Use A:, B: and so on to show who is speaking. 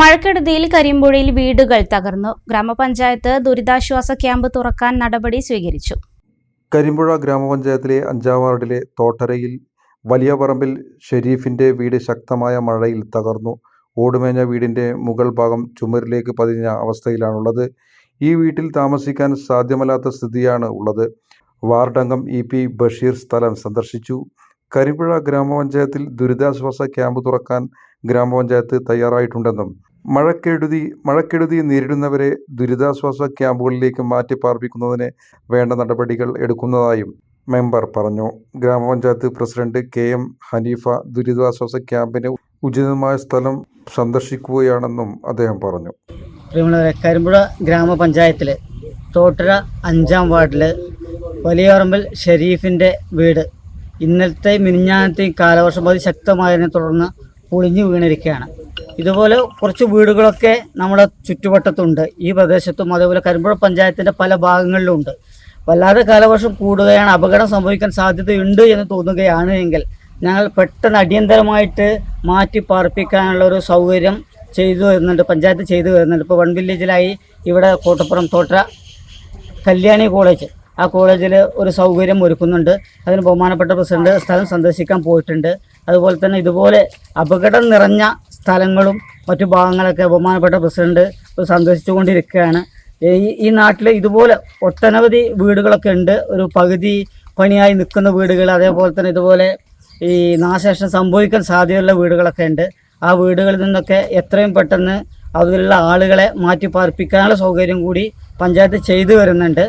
A: മഴക്കെടുതിയിൽ കരിമ്പുഴയിൽ വീടുകൾ തകർന്നു ഗ്രാമപഞ്ചായത്ത് ദുരിതാശ്വാസ ക്യാമ്പ് തുറക്കാൻ നടപടി സ്വീകരിച്ചു
B: കരിമ്പുഴ ഗ്രാമപഞ്ചായത്തിലെ അഞ്ചാം വാർഡിലെ തോട്ടരയിൽ വലിയ പറമ്പിൽ ഷെരീഫിന്റെ വീട് ശക്തമായ മഴയിൽ തകർന്നു ഓടുമേഞ്ഞ വീടിന്റെ മുകൾ ഭാഗം ചുമരിലേക്ക് പതിഞ്ഞ അവസ്ഥയിലാണുള്ളത് ഈ വീട്ടിൽ താമസിക്കാൻ സാധ്യമല്ലാത്ത സ്ഥിതിയാണ് ഉള്ളത് വാർഡംഗം ഇ പി ബഷീർ സ്ഥലം സന്ദർശിച്ചു കരിപ്പുഴ ഗ്രാമപഞ്ചായത്തിൽ ദുരിതാശ്വാസ ക്യാമ്പ് തുറക്കാൻ ഗ്രാമപഞ്ചായത്ത് തയ്യാറായിട്ടുണ്ടെന്നും മഴക്കെടുതി മഴക്കെടുതി നേരിടുന്നവരെ ദുരിതാശ്വാസ ക്യാമ്പുകളിലേക്ക് മാറ്റി പാർപ്പിക്കുന്നതിന് വേണ്ട നടപടികൾ എടുക്കുന്നതായും മെമ്പർ പറഞ്ഞു ഗ്രാമപഞ്ചായത്ത് പ്രസിഡന്റ് കെ എം ഹനീഫ ദുരിതാശ്വാസ ക്യാമ്പിന് ഉചിതമായ സ്ഥലം സന്ദർശിക്കുകയാണെന്നും അദ്ദേഹം പറഞ്ഞു
C: കരിമ്പുഴ ഗ്രാമപഞ്ചായത്തിൽ തോട്ടര അഞ്ചാം വാർഡിൽ വലിയറമ്പിൽ ഷെരീഫിൻ്റെ വീട് ഇന്നലത്തെ മിനിഞ്ഞാനത്തെ കാലവർഷം അത് ശക്തമായതിനെ തുടർന്ന് പൊളിഞ്ഞു വീണിരിക്കുകയാണ് ഇതുപോലെ കുറച്ച് വീടുകളൊക്കെ നമ്മുടെ ചുറ്റുവട്ടത്തുണ്ട് ഈ പ്രദേശത്തും അതേപോലെ കരിമ്പുഴ പഞ്ചായത്തിൻ്റെ പല ഭാഗങ്ങളിലും ഉണ്ട് വല്ലാതെ കാലവർഷം കൂടുകയാണ് അപകടം സംഭവിക്കാൻ സാധ്യതയുണ്ട് എന്ന് തോന്നുകയാണ് എങ്കിൽ ഞങ്ങൾ പെട്ടെന്ന് അടിയന്തരമായിട്ട് മാറ്റി പാർപ്പിക്കാനുള്ള ഒരു സൗകര്യം ചെയ്തു വരുന്നുണ്ട് പഞ്ചായത്ത് ചെയ്തു വരുന്നുണ്ട് ഇപ്പോൾ വൺ വില്ലേജിലായി ഇവിടെ കോട്ടപ്പുറം തോട്ട കല്യാണി കോളേജ് ആ കോളേജിൽ ഒരു സൗകര്യം ഒരുക്കുന്നുണ്ട് അതിന് ബഹുമാനപ്പെട്ട പ്രസിഡന്റ് സ്ഥലം സന്ദർശിക്കാൻ പോയിട്ടുണ്ട് അതുപോലെ തന്നെ ഇതുപോലെ അപകടം നിറഞ്ഞ സ്ഥലങ്ങളും മറ്റു ഭാഗങ്ങളൊക്കെ ബഹുമാനപ്പെട്ട പ്രസിഡന്റ് സന്ദർശിച്ചുകൊണ്ടിരിക്കുകയാണ് ഈ നാട്ടിൽ ഇതുപോലെ ഒട്ടനവധി വീടുകളൊക്കെ ഉണ്ട് ഒരു പകുതി പണിയായി നിൽക്കുന്ന വീടുകൾ അതേപോലെ തന്നെ ഇതുപോലെ ഈ നാശനഷ്ടം സംഭവിക്കാൻ സാധ്യതയുള്ള വീടുകളൊക്കെ ഉണ്ട് ആ വീടുകളിൽ നിന്നൊക്കെ എത്രയും പെട്ടെന്ന് അതിലുള്ള ആളുകളെ മാറ്റി പാർപ്പിക്കാനുള്ള സൗകര്യം കൂടി പഞ്ചായത്ത് ചെയ്തു വരുന്നുണ്ട്